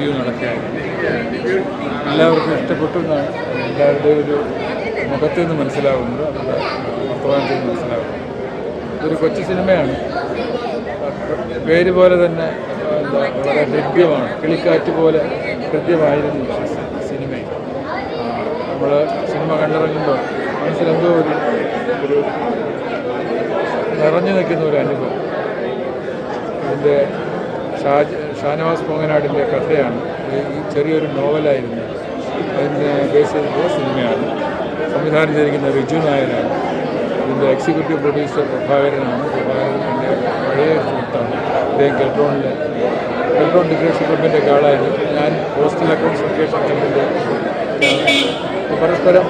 Review നടക്കുകയായിരുന്നു എല്ലാവർക്കും ഇഷ്ടപ്പെട്ടു എന്നാണ് എല്ലാവരുടെയും ഒരു മുഖത്തു നിന്ന് മനസ്സിലാവുന്നത് അവരുടെ വർത്തമാനത്തിൽ നിന്ന് മനസ്സിലാവുന്നത്. ഇതൊരു കൊച്ചു സിനിമയാണ്. പേര് പോലെ തന്നെ എന്താ വളരെ ഹൃദ്യമാണ് കിളിക്കാറ്റ് പോലെ ഹൃദ്യമായിരുന്നു സിനിമ നമ്മൾ സിനിമ കണ്ടിറങ്ങുമ്പോൾ മനസ്സിലെന്തോ ഒരു ഒരു നിറഞ്ഞു നിൽക്കുന്ന ഒരു അനുഭവം. ഇതിന്റെ ഷാജ് ഷാനവാസ് പൊങ്ങനാടിന്റെ കഥയാണ്. ഈ ചെറിയൊരു നോവലായിരുന്നു. അതിനെ ബേസ് ചെയ്തിട്ടുള്ള സിനിമയാണ്. സംവിധാനം ചെയ്തിരിക്കുന്ന റിജു നായരാണ്. ഇതിന്റെ എക്സിക്യൂട്ടീവ് പ്രൊഡ്യൂസർ പ്രഭാകരനാണ്. പ്രഭാകരൻ എന്റെ പഴയ സുഹൃത്താണ്. അദ്ദേഹം കെൽട്രോണിലെ കെൽട്രോൺ ഡിഗ്രേഷൻ ക്ലബിന്റെ ആളായിരുന്നു ഞാൻ പോസ്റ്റൽ അക്കൗണ്ട്സ് വെക്കേഷൻ ക്ലബിന്റെ പരസ്പരം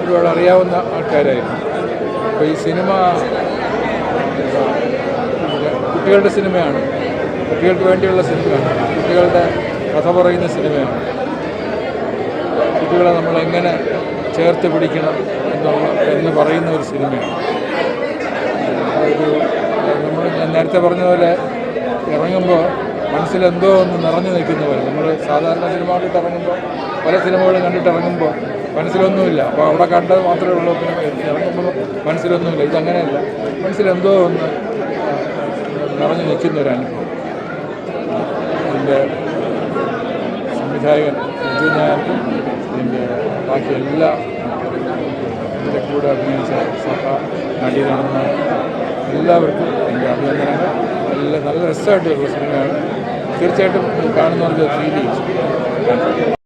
ഒരുപാട് അറിയാവുന്ന ആൾക്കാരായിരുന്നു. അപ്പോൾ ഈ സിനിമ കുട്ടികളുടെ സിനിമയാണ്. കുട്ടികൾക്ക് വേണ്ടിയുള്ള സിനിമയാണ്. കുട്ടികളുടെ കഥ പറയുന്ന സിനിമയാണ്. കുട്ടികളെ നമ്മൾ എങ്ങനെ ചേർത്ത് പിടിക്കണം എന്നുള്ള എന്ന് പറയുന്ന ഒരു സിനിമയാണ്. നമ്മൾ ഞാൻ നേരത്തെ പറഞ്ഞ പോലെ ഇറങ്ങുമ്പോൾ മനസ്സിലെന്തോ ഒന്ന് നിറഞ്ഞു നിൽക്കുന്ന പോലെ. നമ്മൾ സാധാരണ സിനിമ കണ്ടിട്ട് ഇറങ്ങുമ്പോൾ പല സിനിമകളും കണ്ടിട്ട് ഇറങ്ങുമ്പോൾ മനസ്സിലൊന്നുമില്ല. അപ്പോൾ അവിടെ കണ്ടത് മാത്രമേ ഉള്ളൂ. പിന്നെ ഇറങ്ങുമ്പോൾ മനസ്സിലൊന്നുമില്ല. ഇതങ്ങനെയല്ല. മനസ്സിലെന്തോ ഒന്ന് നിറഞ്ഞു നിൽക്കുന്ന ഒരു അനുഭവം. ഇതിന്റെ സംവിധായകൻ വിജയ് നായർക്കും ഇതിന്റെ ബാക്കി എല്ലാ ഇതിന്റെ കൂടെ അഭിനയിച്ച സഹ നടി എല്ലാവർക്കും എന്റെ അഭിനന്ദനങ്ങൾ. നല്ല നല്ല രസമായിട്ടുള്ള സിനിമയാണ്. തീർച്ചയായിട്ടും കാണുന്നവർക്ക് ഫീൽ ചെയ്യും.